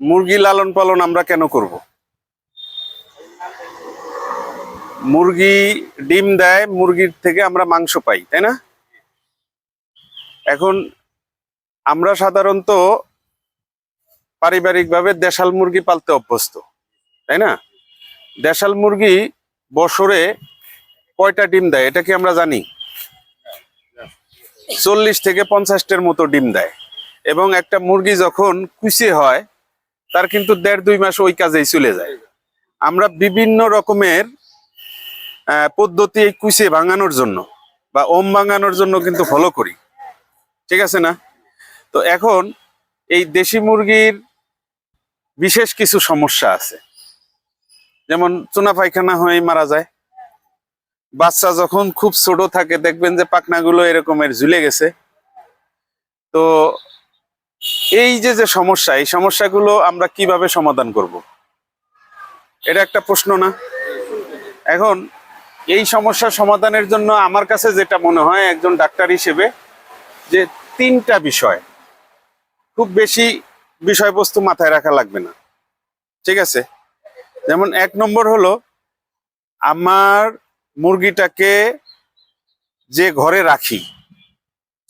মুরগি লালন পালন আমরা কেন করব? মুরগি ডিম দেয়, মুরগির থেকে আমরা মাংস পাই, তাই না? এখন আমরা সাধারণত পারিবারিকভাবে দেশাল মুরগি পালতে অভ্যস্ত, তাই না? দেশাল মুরগি বছরে কয়টা ডিম দেয়, এটা কি আমরা জানি? চল্লিশ থেকে পঞ্চাশটার মতো ডিম দেয় এবং একটা মুরগি যখন কুচে হয় তার কিন্তু দেড় দুই মাস ওই কাজেই চলে যায়। আমরা বিভিন্ন রকমের পদ্ধতি এই কুচে ভাঙানোর জন্য বা ওম ভাঙানোর জন্য কিন্তু ফলো করি। ঠিক আছে না? তো এখন এই দেশি মুরগির বিশেষ কিছু সমস্যা আছে। যেমন চুনা পায়খানা হয়ে মারা যায়। বাচ্চা যখন খুব ছোট থাকে, দেখবেন যে পাখনাগুলো এরকমের ঝুলে গেছে। তো এই যে যে সমস্যা, এই সমস্যাগুলো আমরা কীভাবে সমাধান করব? এটা একটা প্রশ্ন না? এখন, এই সমস্যা সমাধানের জন্য আমার কাছে যেটা মনে হয় একজন ডাক্তার হিসেবে, যে তিনটা বিষয়, খুব বেশি বিষয়বস্তু মাথায় রাখা লাগবে না। ঠিক আছে? যেমন এক নম্বর হলো, আমার মুরগিটাকে যে ঘরে রাখি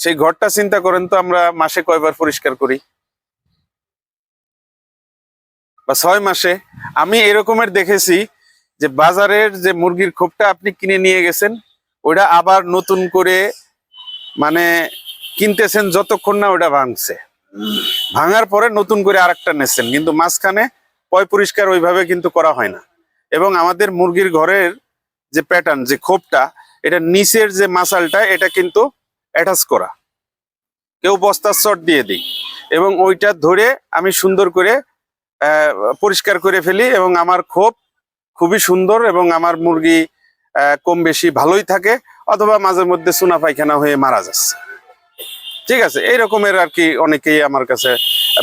সেই ঘরটা চিন্তা করেন তো আমরা মাসে কয়বার পরিষ্কার করি? বা ছয় মাসে? আমি এরকমের দেখেছি যে বাজারের যে মুরগির খোপটা আপনি কিনে নিয়ে গেছেন ওটা আবার নতুন করে মানে কিনতেছেন যতক্ষণ না ওটা ভাঙছে। ভাঙার পরে নতুন করে আরেকটা নেছেন, কিন্তু মাঝখানে পয় পরিষ্কার ওইভাবে কিন্তু করা হয় না। এবং আমাদের মুরগির ঘরের যে প্যাটার্ন যে খোপটা, এটা নিচের যে মাসালটা, এটা কিন্তু অ্যাটাচ করা। কেউ বস্তার চট দিয়ে দিই এবং ওইটা ধরে আমি সুন্দর করে পরিষ্কার করে ফেলি এবং আমার খোপ খুবই সুন্দর এবং আমার মুরগি কম বেশি ভালোই থাকে অথবা মাঝে মধ্যে চুনা পায়খানা হয়ে মারা যাচ্ছে। ঠিক আছে, এই রকমের আর কি অনেকেই আমার কাছে,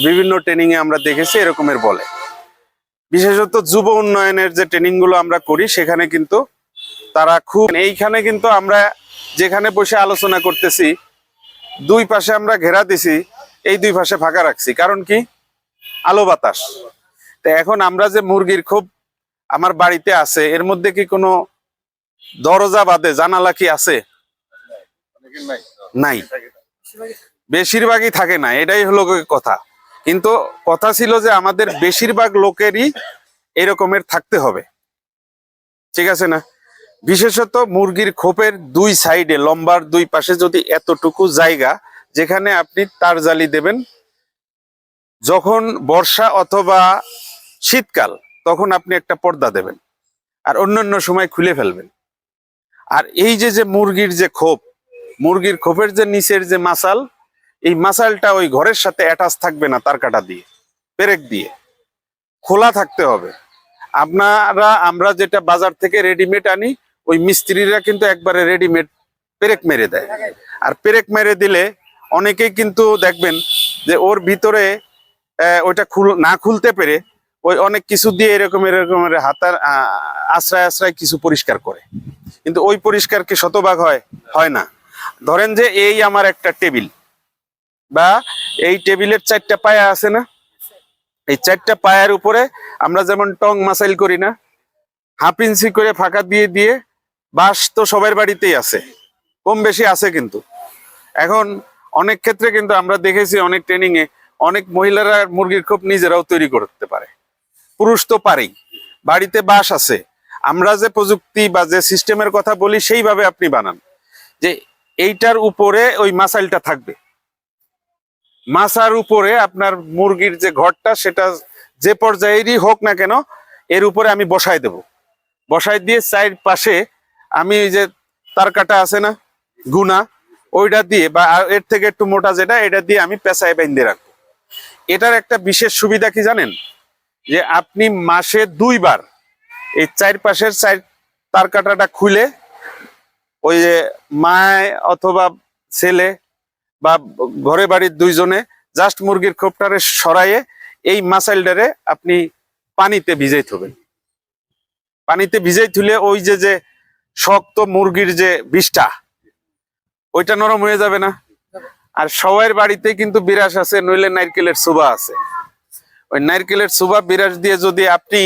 বিভিন্ন ট্রেনিং এ আমরা দেখেছি এরকমের বলে। বিশেষত যুব উন্নয়নের যে ট্রেনিংগুলো আমরা করি, সেখানে কিন্তু তারা খুব, এইখানে কিন্তু আমরা যেখানে বসে আলোচনা করতেছি, দুই পাশে আমরা ঘেরা দিছি, এই দুই পাশে ফাঁকা রাখছি। কারণ কি? আলো বাতাস। তো এখন আমরা যে মুরগির খুব আমার বাড়িতে আছে, এর মধ্যে কি কোনো দরজা বাদে জানালা কি আছে? নাই। বেশিরভাগই থাকে না, এটাই হলো কথা। কিন্তু কথা ছিল যে আমাদের বেশিরভাগ লোকেরই এরকমের থাকতে হবে। ঠিক আছে না? বিশেষত মুরগির খোপের দুই সাইডে, লম্বার দুই পাশে যদি এতটুকু জায়গা, যেখানে আপনি তার জালি দেবেন, যখন বর্ষা অথবা শীতকাল, তখন আপনি একটা পর্দা দেবেন আর অন্যান্য সময় খুলে ফেলবেন। আর এই যে যে মুরগির যে খোপ, মুরগির খোপের যে নিচের যে মাসাল, এই মাসালটা ওই ঘরের সাথে অ্যাটাচ থাকবে না তার কাটা দিয়ে, পেরেক দিয়ে। খোলা থাকতে হবে। আপনারা, আমরা যেটা বাজার থেকে রেডিমেড আনি ওই মিস্ত্রিরা কিন্তু একবারে রেডিমেড পেরেক মেরে দেয়। আর পেরেক মেরে দিলে অনেকেই কিন্তু দেখবেন যে ওর ভিতরে ওইটা খুল, না খুলতে পেরে ওই অনেক কিছু দিয়ে এরকম এরকমের হাতার আশ্রয় আশ্রয় কিছু পরিষ্কার করে। কিন্তু ওই পরিষ্কার কি শতভাগ হয়? হয় না। ধরেন যে এই আমার একটা টেবিল বা এই টেবিলের চারটা পায়া আছে না? এই চারটা পায়ার উপরে আমরা যেমন টং মাসাইল করি না, হাফ ইঞ্চি করে ফাঁকা দিয়ে দিয়ে বাঁশ তো সবার বাড়িতেই আছে। কম বেশি আছে কিন্তু। এখন অনেক ক্ষেত্রে কিন্তু আমরা দেখেছি অনেক ট্রেনিং এ অনেক মহিলারা মুরগির খোপ নিজেরাও তৈরি করতে পারে। পুরুষ তো পারেই। বাড়িতে বাঁশ আছে। আমরা যে প্রযুক্তি বা যে সিস্টেমের কথা বলি, সেইভাবে আপনি বানান। যে এইটার উপরে ওই মাসাইলটা থাকবে। মাসার উপরে আপনার মুরগির যে ঘরটা, সেটা যে পর্যায়েরই হোক না কেন, এর উপরে আমি বসাই দেব। বসাই দিয়ে চার পাশে আমি ওই যে তার কাটা আছে না, গুনা, ওইটা দিয়ে বা এর থেকে একটু মোটা যেটা, এটা দিয়ে আমি পেঁচায় বেঁধে রাখব। এটার একটা বিশেষ সুবিধা কি জানেন? যে আপনি মাসে দুইবার এই চারপাশের চার তার কাটাটা খুলে ওই যে মায় অথবা ছেলে বা ঘরে বাড়ির দুইজনে জাস্ট মুরগির খোপটারে সরাইয়ে এই মাসাইলটারে আপনি পানিতে ভিজাই থবেন পানিতে ভিজাই থুলে ওই যে যে শক্ত মুরগির যে বিষটা, ওইটা নরম হয়ে যাবে না? আর সবার বাড়িতে কিন্তু বিরাস আছে, নইলে নারকেলের সুবা আছে। ওই নারকেলের সুবা বিরাজ দিয়ে যদি আপনি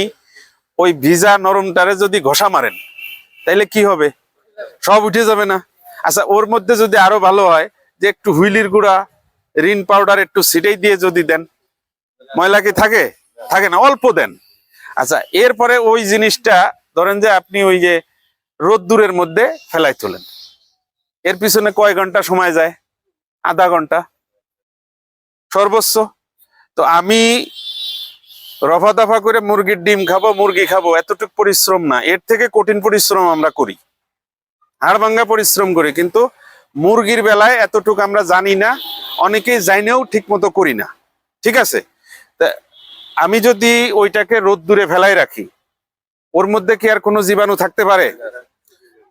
ওই ভিজা নরমটারে যদি ঘষা মারেন, তাইলে কি হবে? সব উঠে যাবে না। আচ্ছা ওর মধ্যে যদি আরও ভালো হয়, যে একটু হুইলির গুঁড়া, রিন পাউডার একটু সিটেই দিয়ে যদি দেন, ময়লা কি থাকে? থাকে না, অল্প দেন। আচ্ছা এরপরে ওই জিনিসটা, ধরেন যে আপনি ওই যে রোদ্দুরের মধ্যে ফেলাই তোলেন। এর পিছনে কয় ঘণ্টা সময় যায়? আধা ঘণ্টা। সর্বোচ্চ। তো আমি রফা দফা করে মুরগির ডিম খাব, মুরগি খাব, এতটুকু পরিশ্রম না। এর থেকে কঠিন পরিশ্রম আমরা করি। হাড় ভাঙ্গা পরিশ্রম করি, কিন্তু মুরগির বেলায় এতটুকু আমরা জানি না, অনেকেই জানিও ঠিক মতো করি না। ঠিক আছে? তা আমি যদি ওইটাকে রোদ্দুরে ফেলাই রাখি, ওর মধ্যে কি আর কোনো জীবাণু থাকতে পারে?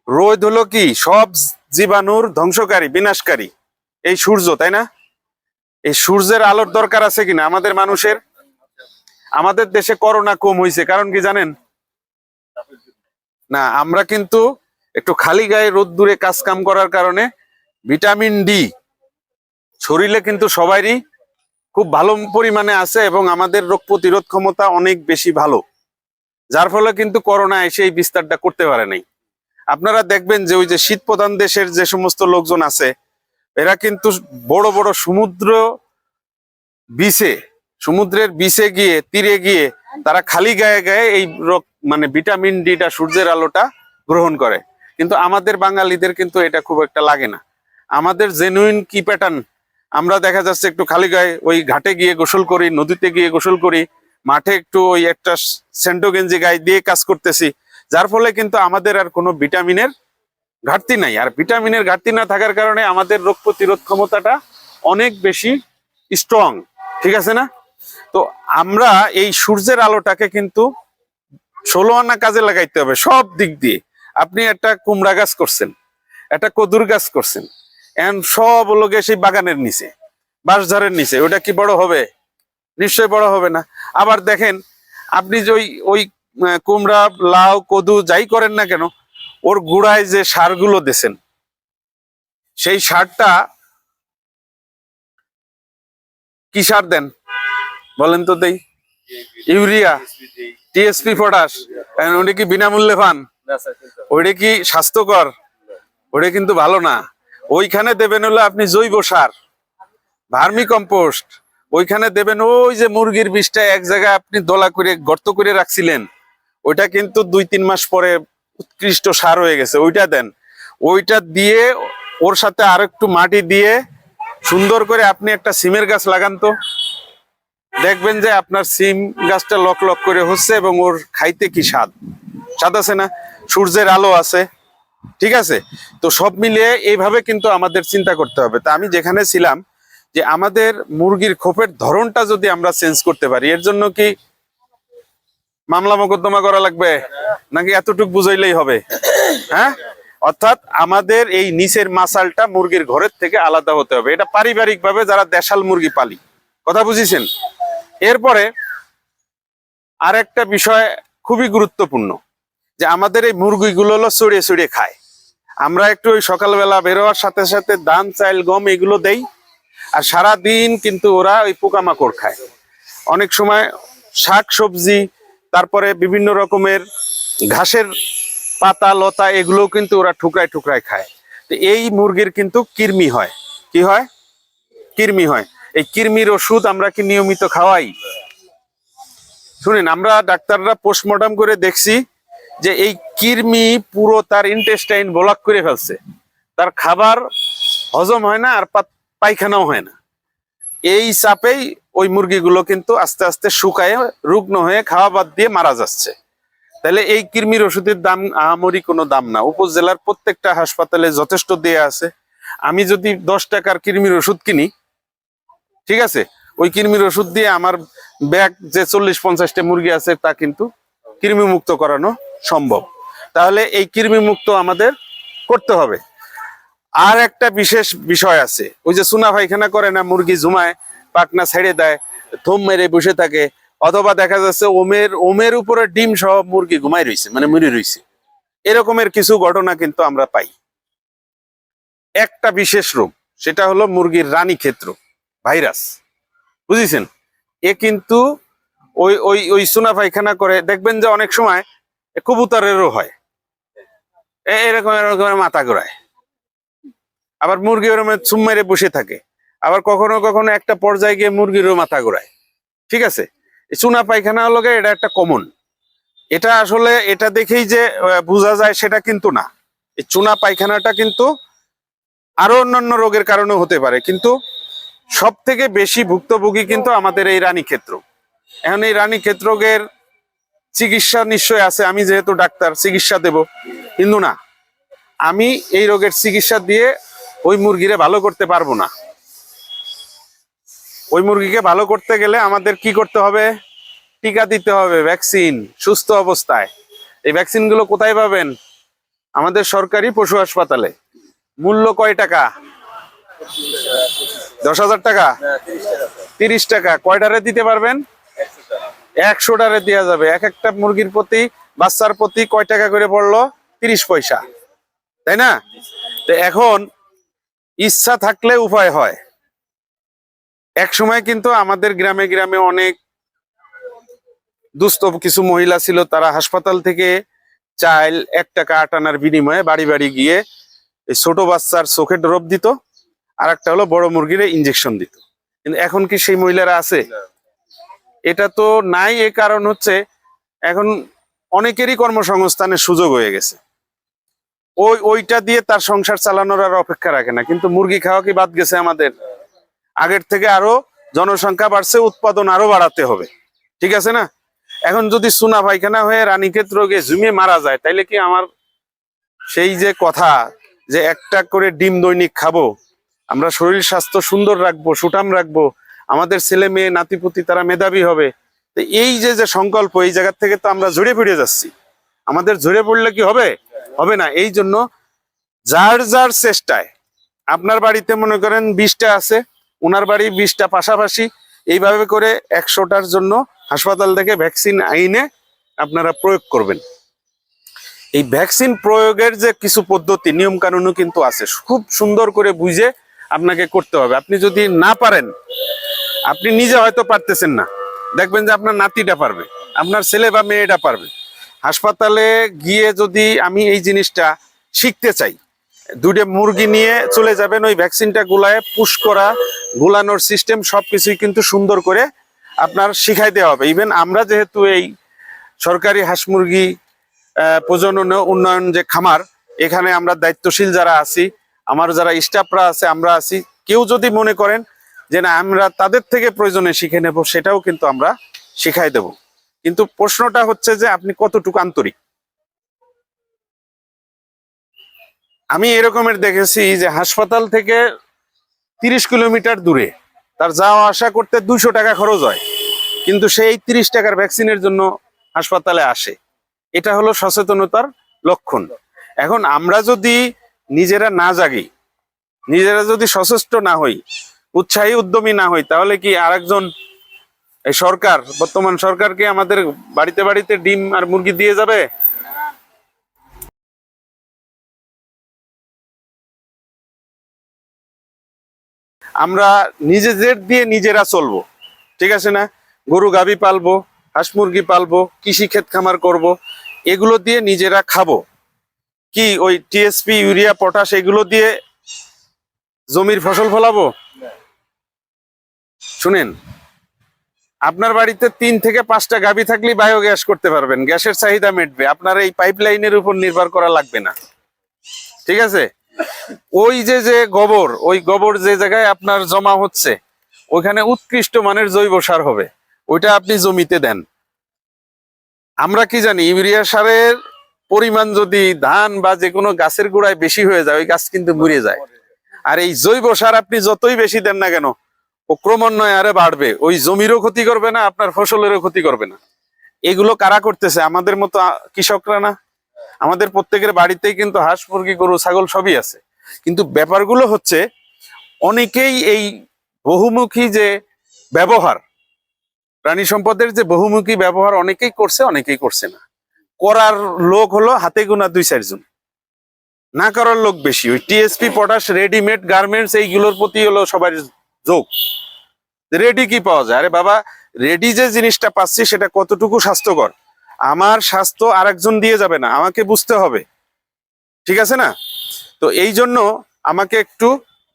রোদ হলো কি? সব জীবাণুর ধ্বংসকারী, বিনাশকারী। এই সূর্য, তাই না? এই সূর্যের আলোর দরকার আছে কিনা আমাদের মানুষের? আমাদের দেশে করোনা কম হয়েছে কারণ কি জানেন? না, আমরা কিন্তু একটু খালি গায়ে রোদ্দুরে কাজ কাম করার কারণে ভিটামিন ডি শরীরে কিন্তু সবারই খুব ভালো পরিমাণে আছে এবং আমাদের রোগ প্রতিরোধ ক্ষমতা অনেক বেশি ভালো। যার ফলে কিন্তু করোনা এসে এই বিস্তারটা করতে পারে নাই। আপনারা দেখবেন যে ওই যে শীত প্রধান দেশের যে সমস্ত লোকজন আছে, এরা কিন্তু বড় বড় সমুদ্র বিচে সমুদ্রের বিচে গিয়ে, তীরে গিয়ে তারা খালি গায়ে গায়ে এই মানে ভিটামিন ডিটা সূর্যের আলোটা গ্রহণ করে। কিন্তু আমাদের বাঙালিদের কিন্তু এটা খুব একটা লাগে না। আমাদের জেনুইন কি প্যাটার্ন আমরা দেখা যাচ্ছে একটু খালি গায়ে ওই ঘাটে গিয়ে গোসল করি, নদীতে গিয়ে গোসল করি, মাঠে একটু ওই একটা সেন্টো গেঞ্জি গায়ে দিয়ে কাজ করতেছি। যার ফলে কিন্তু আমাদের আর কোনো ভিটামিনের ঘাটতি নাই। আর ভিটামিনের ঘাটতি না থাকার কারণে আমাদের রোগ প্রতিরোধ ক্ষমতাটা অনেক বেশি স্ট্রং ঠিক আছে না? তো আমরা এই সূর্যের আলোটাকে কিন্তু ষোলো আনা কাজে লাগাইতে হবে সব দিক দিয়ে। আপনি একটা কুমড়া গাছ করছেন, একটা কদুর গাছ করছেন এখন সব লোকে সেই বাগানের নিচে, বাঁশঝাড়ের নিচে। ওটা কি বড় হবে? নিশ্চয় বড় হবে না। আবার দেখেন, আপনি যে ওই ওই কুমড়া লাউ কদু যাই করেন না কেন ওর গুড়ায় যে সারগুলো দেছেন সেই সারটা কি সার দেন? বলেন তো দেই। ইউরিয়া টিএসপি পটাশ ওটা কি বিনামূল্যে পান? ওইটা কি স্বাস্থ্যকর? ওটা কিন্তু ভালো না। ওইখানে দেবেন হলো আপনি জৈব সার ভার্মি কম্পোস্ট ওইখানে দেবেন ওই যে মুরগির বিষটা এক জায়গায় আপনি দলা করে গর্ত করে রাখছিলেন। ওইটা কিন্তু দুই, তিন মাস পরে উৎকৃষ্ট সার হয়ে গেছে। ওইটা দেন। ওইটা দিয়ে ওর সাথে আর একটু মাটি দিয়ে সুন্দর করে আপনি একটা সিমের গাছ লাগান তো। দেখবেন যে আপনার সিম গাছটা লক লক করে হচ্ছে এবং ওর খাইতে কি স্বাদ। স্বাদ আছে না? সূর্যের আলো আছে। ঠিক আছে? তো সব মিলিয়ে এইভাবে কিন্তু আমাদের চিন্তা করতে হবে। তা আমি যেখানে ছিলাম যে আমাদের মুরগির খোপের ধরনটা যদি আমরা চেঞ্জ করতে পারি, এর জন্য কি মামলা মোকদ্দমা করা লাগবে? নাকি এতটুকু বুঝাইলেই হবে? হ্যাঁ? অর্থাৎ আমাদের এই নিচের মাসালটা মুরগির ঘরের থেকে আলাদা হতে হবে। এটা পারিবারিক ভাবে যারা দেশাল মুরগি পালি। কথা বুঝিছেন? এরপরে আর একটা বিষয় খুবই গুরুত্বপূর্ণ, যে আমাদের এই মুরগিগুলো হলো ছড়িয়ে ছড়িয়ে খায়। আমরা একটু ওই সকালবেলা বেরোয়ার সাথে সাথে ধান চাইল গম এগুলো দেই, আর সারা দিন কিন্তু ওরা ওই পোকামাকড় খায়। অনেক সময় শাক সবজি তারপরে বিভিন্ন রকমের ঘাসের পাতা, লতা এগুলো কিন্তু ওরা ঠুকরায় ঠুকরায় খায়। তো এই মুরগির কিন্তু কৃমি হয়। কি হয়? কৃমি হয়। এই কৃমির ওষুধ আমরা কি নিয়মিত খাওয়াই? শুনেন, আমরা ডাক্তাররা পোস্টমর্টম করে দেখছি যে এই কৃমি পুরো তার ইন্টেস্টাইন ব্লক করে ফেলছে। তার খাবার হজম হয় না আর পায়খানাও হয় না। এই চাপেই ওই মুরগিগুলো কিন্তু আস্তে আস্তে শুকায় রুগ্ন হয়ে খাওয়া বাদ দিয়ে মারা যাচ্ছে। তাহলে এই কৃমির ওষুধের দাম আহামরি কোনো দাম না। উপজেলার প্রত্যেকটা হাসপাতালে যথেষ্ট দেয়া আছে। আমি যদি দশ টাকার কৃমির ওষুধ কিনি, ঠিক আছে? ওই কৃমির ওষুধ দিয়ে আমার ব্যাগ যে চল্লিশ পঞ্চাশটা মুরগি আছে, তা কিন্তু কৃমি মুক্ত করানো সম্ভব। তাহলে এই কৃমি মুক্ত আমাদের করতে হবে। আর একটা বিশেষ বিষয় আছে। ওই যে সুনা পায়খানা করে না, মুরগি ঝুমায় পাকনা ছেড়ে দেয়, থম মেরে বসে থাকে, অথবা দেখা যাচ্ছে ওমের ওমের উপরে ডিম সহ মুরগি ঘুমাই রইছে মানে মরে রইছে। এরকমের কিছু ঘটনা কিন্তু আমরা পাই। একটা বিশেষ রোগ, সেটা হলো মুরগির রানী ক্ষেত্র, ভাইরাস। বুঝেছেন? এ কিন্তু ওই ওই ওই সুনা পায়খানা করে, দেখবেন যে অনেক সময় কবুতরেরও হয়। এরকম এরকম মাথা ঘোরায়। আবার মুরগি ওরকম চুম মেরে বসে থাকে। আবার কখনো কখনো একটা পর্যায়ে গিয়ে মুরগিরও মাথা ঘোরায়। ঠিক আছে? চুনা পায়খানা হলো গিয়ে এটা একটা কমন এটা আসলে এটা দেখেই যে বোঝা যায় সেটা কিন্তু না। এই চুনা পায়খানাটা কিন্তু আরও অন্যান্য রোগের কারণে হতে পারে। কিন্তু সব থেকে বেশি ভুক্তভোগী কিন্তু আমাদের এই রানী ক্ষেত্র এখন এই রানী ক্ষেত্রগের চিকিৎসা নিশ্চয় আছে। আমি যেহেতু ডাক্তার, চিকিৎসা দেব। কিন্তু না, আমি এই রোগের চিকিৎসা দিয়ে ওই মুরগিরে ভালো করতে পারব না। ওই মুরগিকে ভালো করতে গেলে আমাদের কি করতে হবে? টিকা দিতে হবে ভ্যাকসিন, সুস্থ অবস্থায়। এই ভ্যাকসিনগুলো কোথায় পাবেন? আমাদের সরকারি পশু হাসপাতালে। মূল্য কয় টাকা? দশ হাজার টাকা? তিরিশ টাকা। কয়টারে দিতে পারবেন? একশো একশোটারে দেওয়া যাবে। এক একটা মুরগির প্রতি, বাচ্চার প্রতি কয় টাকা করে পড়ল? তিরিশ পয়সা। তাই না? তো এখন ইচ্ছা থাকলে উপায় হয়। এক সময় কিন্তু আমাদের গ্রামে গ্রামে অনেক দুস্থ কিছু মহিলা ছিল, তারা হাসপাতাল থেকে চাইল এক টাকা আট আনার বিনিময়ে বাড়ি বাড়ি গিয়ে এই ছোট বাচ্চার চোখে ড্রপ দিত আর একটা হলো বড় মুরগিরে ইঞ্জেকশন দিত। কিন্তু এখন কি সেই মহিলারা আছে? এটা তো নাই, এ কারণ হচ্ছে এখন অনেকেরই কর্মসংস্থানের সুযোগ হয়ে গেছে। ওই, ওইটা দিয়ে তার সংসার চালানোর আর অপেক্ষা রাখে না। কিন্তু মুরগি খাওয়া কি বাদ গেছে আমাদের? আগের থেকে আরও জনসংখ্যা বাড়ছে, উৎপাদন আরও বাড়াতে হবে। ঠিক আছে না? এখন যদি সুনা পায়খানা হয়ে রানীক্ষেত রোগে জুমিয়ে মারা যায়, তাইলে কি আমার সেই যে কথা যে একটা করে ডিম দৈনিক খাব, আমরা শরীর স্বাস্থ্য সুন্দর রাখব, সুঠাম রাখব, আমাদের ছেলে মেয়ে, নাতিপুতি, তারা মেধাবী হবে, তো এই যে যে সংকল্প, এই জায়গার থেকে তো আমরা ঝরে ফিরে যাচ্ছি। আমাদের ঝরে পড়লে কি হবে? হবে না। এই জন্য যার যার চেষ্টায়, আপনার বাড়িতে মনে করেন বিশটা আছে ওনার বাড়ি বিশটা পাশাপাশি, এইভাবে করে একশোটার জন্য হাসপাতাল থেকে ভ্যাকসিন আইনে আপনারা প্রয়োগ করবেন। এই ভ্যাকসিন প্রয়োগের যে কিছু পদ্ধতি নিয়ম কানুনও কিন্তু আছে। খুব সুন্দর করে বুঝে আপনাকে করতে হবে। আপনি যদি না পারেন, আপনি নিজে হয়তো পারতেছেন না। দেখবেন যে আপনার নাতিটা পারবে, আপনার ছেলে বা মেয়েটা পারবে। হাসপাতালে গিয়ে যদি আমি এই জিনিসটা শিখতে চাই দুটো মুরগি নিয়ে চলে যাবেন, ওই ভ্যাকসিনটা গুলায় পুশ করা, গুলানোর সিস্টেম সব কিছুই কিন্তু সুন্দর করে আপনার শিখাই দেওয়া হবে। ইভেন আমরা যেহেতু এই সরকারি হাঁস মুরগি প্রজনন উন্নয়ন যে খামার, এখানে আমরা দায়িত্বশীল যারা আছি, আমার যারা স্টাফরা আছে, আমরা আছি, কেউ যদি মনে করেন যে না, আমরা তাদের থেকে প্রয়োজনে শিখে নেব, সেটাও কিন্তু আমরা শিখাই দেব। কিন্তু প্রশ্নটা হচ্ছে যে আপনি কতটুকু আন্তরিক? আমি এরকমের দেখেছি যে হাসপাতাল থেকে তিরিশ কিলোমিটার দূরে তার যাওয়া আসা করতে দুশো টাকা খরচ হয়, কিন্তু সেই তিরিশ টাকার ভ্যাকসিনের জন্য হাসপাতালে আসে। এটা হলো সচেতনতার লক্ষণ। এখন আমরা যদি নিজেরা না জাগি, নিজেরা যদি সচেষ্ট না হই, উৎসাহী উদ্যমী না হই, তাহলে কি আরেকজন এই সরকার, বর্তমান সরকারকে আমাদের বাড়িতে বাড়িতে ডিম আর মুরগি দিয়ে যাবে? আমরা নিজেদের দিয়ে নিজেরা চলবো, ঠিক আছে না? গরু, গাভী পালবো, হাঁস মুরগি পালবো, কৃষি ক্ষেত খামার করব, এগুলো দিয়ে নিজেরা খাব। কি ওই টিএসপি ইউরিয়া, পটাশ, এগুলো দিয়ে জমির ফসল ফলাবো? শুনেন আপনার বাড়িতে তিন থেকে পাঁচটা গাভী থাকলে বায়োগ্যাস করতে পারবেন। গ্যাসের চাহিদা মিটবে। আপনার এই পাইপলাইনের উপর নির্ভর করা লাগবে না। ঠিক আছে? ওই যে যে গোবর, ওই গোবর যে জায়গায় আপনার জমা হচ্ছে, ওইখানে উৎকৃষ্ট মানের জৈব সার হবে। ওইটা আপনি জমিতে দেন। আমরা কি জানি, ইউরিয়া সারের পরিমাণ যদি ধান বা যে কোনো গাছের গোড়ায় বেশি হয়ে যায়, ওই গাছ কিন্তু মরে যায়। আর এই জৈব সার আপনি যতই বেশি দেন না কেন ও ক্রমান্বয়ে আরে বাড়বে। ওই জমিরও ক্ষতি করবে না, আপনার ফসলেরও ক্ষতি করবে না। এগুলো কারা করতেছে? আমাদের মতো কৃষকরা না? আমাদের প্রত্যেকের বাড়িতেই কিন্তু হাঁস, মুরগি, গরু, ছাগল সবই আছে। কিন্তু ব্যাপারগুলো হচ্ছে, অনেকেই এই বহুমুখী যে ব্যবহার, প্রাণী সম্পদের যে বহুমুখী ব্যবহার অনেকেই করছে অনেকেই করছে না। করার লোক হলো হাতে গোনা দুই চারজন। না করার লোক বেশি। ওই টিএসপি পটাশ রেডিমেড গার্মেন্টস এইগুলোর প্রতি হলো সবার যোগ। রেডি কি পাওয়া যায়? আরে বাবা রেডি যে জিনিসটা পাচ্ছি সেটা কতটুকু স্বাস্থ্যকর? আমার স্বাস্থ্য আরেকজন দিয়ে যাবে না, আমাকে বুঝতে হবে। ঠিক আছে না? তো এই জন্য আমাকে একটু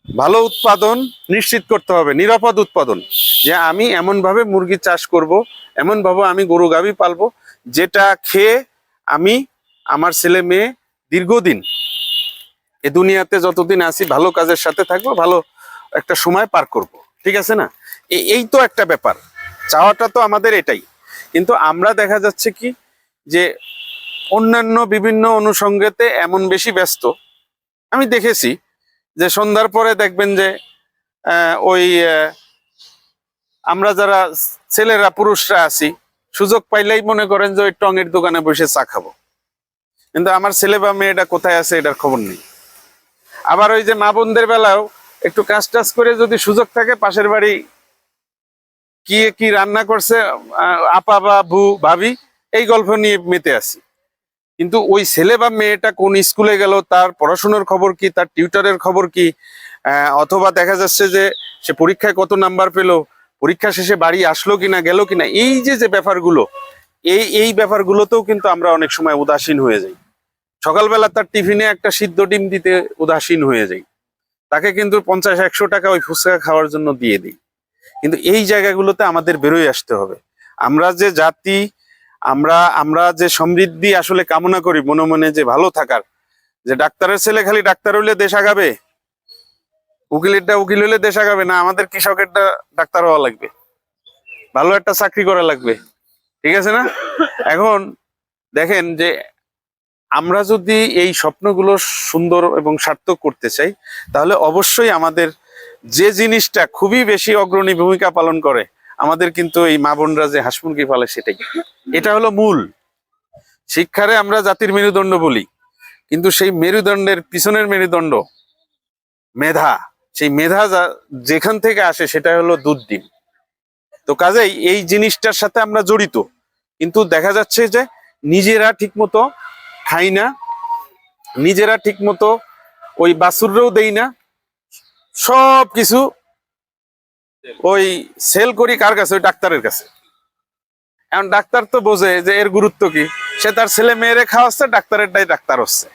ভালো উৎপাদন নিশ্চিত করতে হবে, নিরাপদ উৎপাদন। যে আমি এমন ভাবে মুরগি চাষ করব এমন ভাবে আমি গরু, গাভী পালবো, যেটা খেয়ে আমি আমার ছেলে মেয়ে দীর্ঘদিন এ দুনিয়াতে যতদিন আছি, ভালো কাজের সাথে থাকব, ভালো একটা সময় পার করব, ঠিক আছে না? এই তো একটা ব্যাপার, চাওয়াটা তো আমাদের এটাই। কিন্তু আমরা দেখা যাচ্ছে কি, যে অন্যান্য বিভিন্ন অনুষঙ্গেতে এমন বেশি ব্যস্ত। আমি দেখেছি যে সন্ধ্যার পরে দেখবেন যে ওই আমরা যারা ছেলেরা, পুরুষরা আছি, সুযোগ পাইলেই মনে করেন যে ওই টঙের দোকানে বসে চা খাব। কিন্তু আমার ছেলে বা মেয়েটা কোথায় আছে, এটার খবর নেই। আবার ওই যে মা বোনদের বেলাও একটু কাজ টাজ করে যদি সুযোগ থাকে, পাশের বাড়ি কি কি রান্না করছে আপা বা বু ভাবি, এই গল্প নিয়ে মেতে আছি। কিন্তু ওই ছেলে বা মেয়েটা কোন স্কুলে গেল, তার পড়াশোনার খবর কি, তার টিউটারের খবর কি অথবা দেখা যাচ্ছে যে সে পরীক্ষায় কত নাম্বার পেল, পরীক্ষা শেষে বাড়ি আসলো কিনা, গেল কিনা, এই যে যে ব্যাপারগুলো, এই এই ব্যাপারগুলোতেও কিন্তু আমরা অনেক সময় উদাসীন হয়ে যাই। সকালবেলা তার টিফিনে একটা সিদ্ধ ডিম দিতে উদাসীন হয়ে যাই। তাকে কিন্তু পঞ্চাশ, একশো টাকা ওই ফুচকা খাওয়ার জন্য দিয়ে দিই। কিন্তু এই জায়গাগুলোতে আমাদের বেরোয় আসতে হবে। আমরা যে জাতি, আমরা আমরা যে সমৃদ্ধি আসলে কামনা করি, মনে মনে যে ভালো থাকার, যে ডাক্তারের ছেলে খালি ডাক্তার হইলে দেশ আগাবে, উকিলেরটা উকিল হইলে দেশ আগাবে, না আমাদের কৃষকেরটা ডাক্তার হওয়া লাগবে। ভালো একটা চাকরি করা লাগবে। ঠিক আছে না? এখন দেখেন যে আমরা যদি এই স্বপ্নগুলো সুন্দর এবং সার্থক করতে চাই, তাহলে অবশ্যই আমাদের যে জিনিসটা খুবই বেশি অগ্রণী ভূমিকা পালন করে, আমাদের কিন্তু এই মা বোনরা যে হাঁস মুরগি পালে সেটাই। এটা হলো মূল। শিক্ষারে আমরা জাতির মেরুদণ্ড বলি, কিন্তু সেই মেরুদণ্ডের পিছনের মেরুদণ্ড মেধা, সেই মেধা যেখান থেকে আসে সেটা হলো দুধ ডিম তো কাজেই এই জিনিসটার সাথে আমরা জড়িত, কিন্তু দেখা যাচ্ছে যে নিজেরা ঠিকমতো খাই না, নিজেরা ঠিকমতো ওই বাছুররেও দেই না সব কিছু ওই সেল করি কার কাছে? ওই ডাক্তারের কাছে। এখন ডাক্তার তো বোঝে যে এর গুরুত্ব কি? সে তার ছেলে মেয়েরে খাওয়াচ্ছে, ডাক্তারেরটাই ডাক্তার হচ্ছে।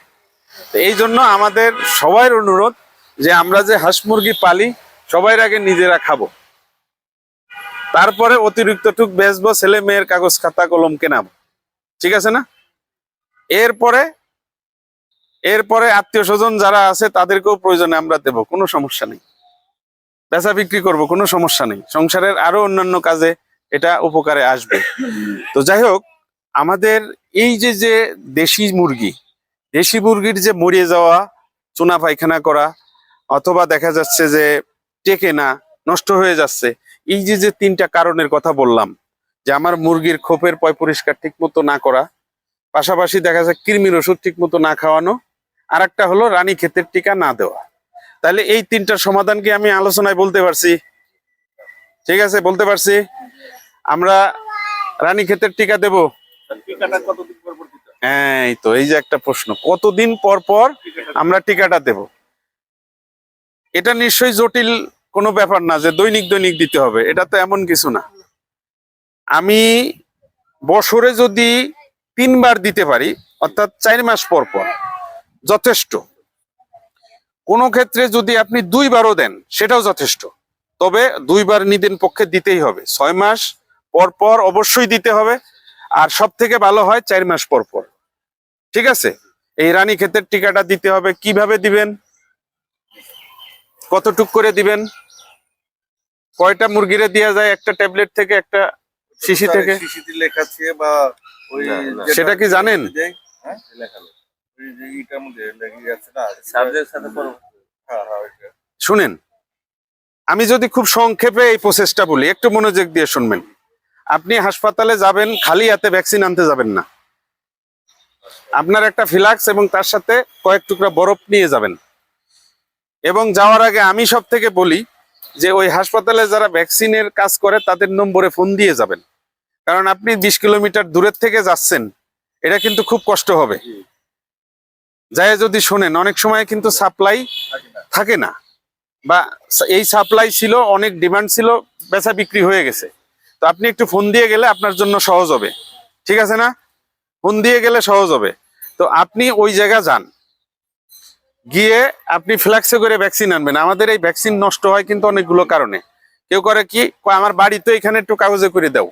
এই জন্য আমাদের সবার অনুরোধ যে আমরা যে হাঁস মুরগি পালি সবাই আগে নিজেরা খাব। তারপরে অতিরিক্ত টুক বেচবো, ছেলে মেয়ের কাগজ খাতা কলম কেনাবো ঠিক আছে না? এরপরে এরপরে আত্মীয় স্বজন যারা আছে তাদেরকেও প্রয়োজনে আমরা দেব, কোনো সমস্যা নেই। বেচা বিক্রি করব, কোনো সমস্যা নেই। সংসারের আরও অন্যান্য কাজে এটা উপকারে আসবে। তো যাই হোক, আমাদের এই যে যে দেশি মুরগি, দেশি মুরগির যে মরিয়ে যাওয়া, চুনা পায়খানা করা, অথবা দেখা যাচ্ছে যে টেকে না, নষ্ট হয়ে যাচ্ছে, এই যে যে তিনটা কারণের কথা বললাম, যে আমার মুরগির খোপের পয় পরিষ্কার ঠিক মতো না করা পাশাপাশি দেখা যায় কৃমির ওষুধ ঠিক মতো না খাওয়ানো আর একটা হলো রানী ক্ষেতের টিকা না দেওয়া। তাহলে এই তিনটার সমাধান কি আমি আলোচনায় বলতে পারছি? ঠিক আছে, বলতে পারছি। আমরা রানী ক্ষেতের টিকা দেব। হ্যাঁ এই তো, এই যে একটা প্রশ্ন। কতদিন পর পর আমরা টিকাটা দেব? এটা নিশ্চয়ই জটিল কোনো ব্যাপার না যে দৈনিক দৈনিক দিতে হবে, এটা তো এমন কিছু না। আমি বছরে যদি তিনবার দিতে পারি অর্থাৎ চার মাস পর পর। যথেষ্ট। কোনো ক্ষেত্রে যদি আপনি দুইবারও দেন সেটাও যথেষ্ট। তবে দুইবার নিদেন পক্ষে দিতেই হবে। ছয় মাস পর পর অবশ্যই দিতে হবে। আর সব থেকে ভালো হয় চার মাস পর পর। ঠিক আছে? এই রানী ক্ষেতের টিকাটা দিতে হবে। কীভাবে দিবেন? কতটুক করে দিবেন? কয়টা মুরগিরে দেওয়া যায়? একটা ট্যাবলেট থেকে একটা শিশি থেকে? শিশিতে লেখা আছে বা সেটা কি জানেন? হ্যাঁ? হ্যাঁ হ্যাঁ। শুনেন আমি যদি খুব সংক্ষেপে এই প্রসেসটা বলি একটু মনোযোগ দিয়ে শুনবেন। আপনি হাসপাতালে যাবেন খালি হাতে ভ্যাকসিন আনতে যাবেন না। আপনার একটা ফিলাক্স এবং তার সাথে কয়েক টুকরা বরফ নিয়ে যাবেন। এবং যাওয়ার আগে আমি সব থেকে বলি যে ওই হাসপাতালে যারা ভ্যাকসিনের কাজ করে তাদের নম্বরে ফোন দিয়ে যাবেন। কারণ আপনি বিশ কিলোমিটার দূরের থেকে যাচ্ছেন এটা কিন্তু খুব কষ্ট হবে। যায় যদি শোনেন অনেক সময় কিন্তু সাপ্লাই থাকে না। বা এই সাপ্লাই ছিল অনেক ডিমান্ড ছিল বেচা বিক্রি হয়ে গেছে। তো আপনি একটু ফোন দিয়ে গেলে আপনার জন্য সহজ হবে। ঠিক আছে না? ফোন দিয়ে গেলে সহজ হবে। তো আপনি ওই জায়গা যান। গিয়ে আপনি ফ্ল্যাক্সে করে ভ্যাকসিন আনবেন। আমাদের এই ভ্যাকসিন নষ্ট হয় কিন্তু অনেকগুলো কারণে। কেউ করে কি কয়, আমার বাড়ি তো এখানে একটু কাগজে করে দাও।